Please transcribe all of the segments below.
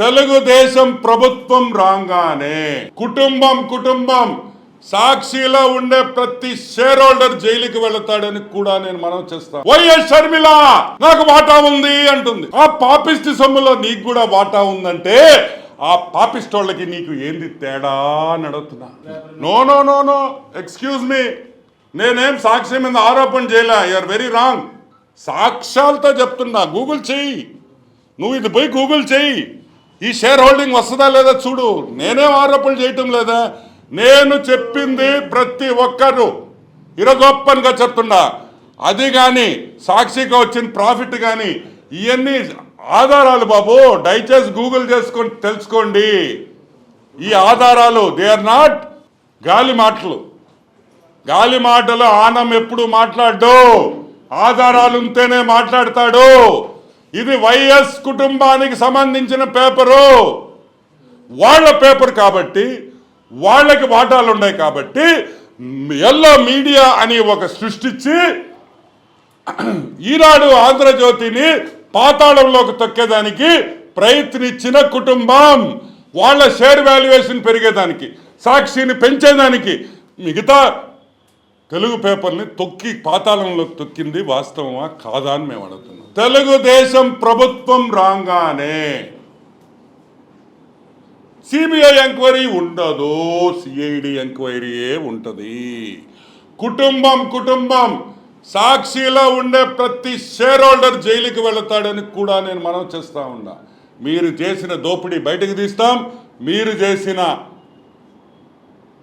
తెలుగుదేశం ప్రభుత్వం రాగానే కుటుంబం కుటుంబం. సాక్షిలో ఉండే ప్రతి షేర్ హోల్డర్ జైలుకి వెళతాడని కూడా నేను మనం చేస్తాను వైఎస్ షర్మిల నాకు వాటా ఉంది అంటుంది. ఆ పాపిస్ట్ సొమ్ములో నీకు కూడా వాటా ఉందంటే ఆ పాపిస్టోళ్ళకి నీకు ఏంది తేడా అని అడుగుతున్నా. No no no no. Excuse me నేనేం సాక్షి మీద ఆరోపణ చేయలే. ఆర్ వెరీ రాంగ్ సాక్ష్యాలతో చెప్తున్నా. గూగుల్ చెయ్యి. నువ్వు ఇది పోయి గూగుల్ చెయ్యి. ఈ షేర్ హోల్డింగ్ వస్తుందా లేదా చూడు. నేనేం ఆరోపణలు చేయటం లేదా? నేను చెప్పింది ప్రతి ఒక్కరు. ఇరగొప్పనిగా చెప్తున్నా. అది కానీ సాక్షిగా వచ్చిన ప్రాఫిట్ కానీ ఇవన్నీ ఆధారాలు బాబు. దయచేసి గూగుల్ చేసుకొని తెలుసుకోండి. ఈ ఆధారాలు దే ఆర్ నాట్ గాలి మాటలు. గాలి మాటలు ఆనం ఎప్పుడు మాట్లాడు ఆధారాలు ఉంటేనే మాట్లాడతాడు. ఇది వైఎస్ కుటుంబానికి సంబంధించిన పేపరు. వాళ్ళ పేపర్ కాబట్టి వాళ్ళకి వాటాలు ఉన్నాయి కాబట్టి ఎల్లో మీడియా అని ఒక సృష్టించి ఈనాడు ఆంధ్రజ్యోతిని పాతాళంలోకి తొక్కేదానికి ప్రయత్నించిన కుటుంబం. వాళ్ళ షేర్ వాల్యుయేషన్ పెరిగేదానికి సాక్షిని పెంచేదానికి మిగతా తెలుగు పేపర్ని తొక్కి పాతాళంలోకి తొక్కింది వాస్తవమా? కాదా అని మేము అడుగుతున్నాం. తెలుగుదేశం ప్రభుత్వం రాగానే సిబిఐ ఎంక్వైరీ ఉండదు సిఐడి ఎంక్వైరీయే ఉంటుంది. కుటుంబం కుటుంబం సాక్షిలో ఉండే ప్రతి షేర్ హోల్డర్ జైలుకి వెళతాడని కూడా నేను మనం చేస్తా ఉన్నా. మీరు చేసిన దోపిడీ బయటకు తీస్తాం మీరు చేసిన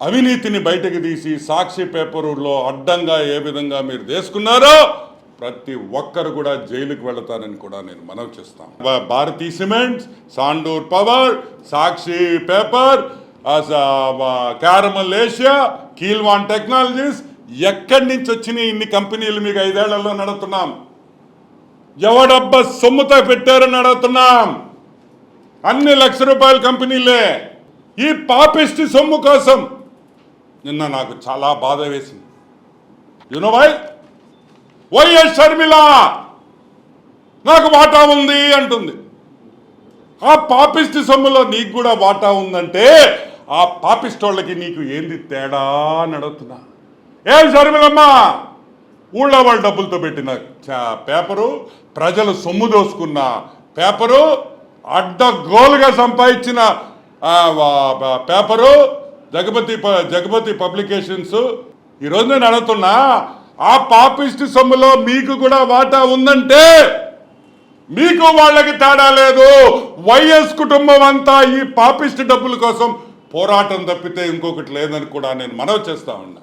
అవినీతిని బయటకు తీసి సాక్షి పేపరులో అడ్డంగా ఏ విధంగా మీరు తీసుకున్నారో ప్రతి ఒక్కరు కూడా జైలుకు వెళతారని కూడా నేను మనవి చేస్తాను Bharathi cements Sandur power Sakshi paper Carmel Asia కీల్వాన్ technologies ఎక్కడి నుంచి వచ్చినాయి ఇన్ని కంపెనీలు మీకు ఐదేళ్ళలో నడుతున్నాం? ఎవడబ్బ సొమ్ముతో పెట్టారని అడుగుతున్నాం? అన్ని లక్ష రూపాయల కంపెనీలే. ఈ పాపిస్టి సొమ్ము కోసం నిన్న నాకు చాలా బాధ వేసింది. యునో వై వైఎస్ షర్మిల నాకు వాటా ఉంది అంటుంది. ఆ పాపిస్టి సొమ్ములో నీకు కూడా వాటా ఉందంటే ఆ పాపిస్టోళ్ళకి నీకు ఏంది తేడా అని అడుగుతున్నా. ఏం షర్మిలమ్మా ఊళ్ళో వాళ్ళ డబ్బులతో పెట్టిన పేపరు ప్రజలు సొమ్ము దోసుకున్న పేపరు అడ్డగోలుగా సంపాదించిన వా- పేపరు జగపతి ప- జగపతి పబ్లికేషన్స్ ఈరోజు నేను అడుగుతున్నా ఆ పాపిస్ట్ సొమ్ములో మీకు కూడా వాటా ఉందంటే మీకు వాళ్ళకి తేడా లేదు. వైఎస్ కుటుంబం అంతా ఈ పాపిస్ట్ డబ్బుల కోసం పోరాటం తప్పితే ఇంకొకటి లేదని కూడా నేను మనవి చేస్తా ఉన్నా.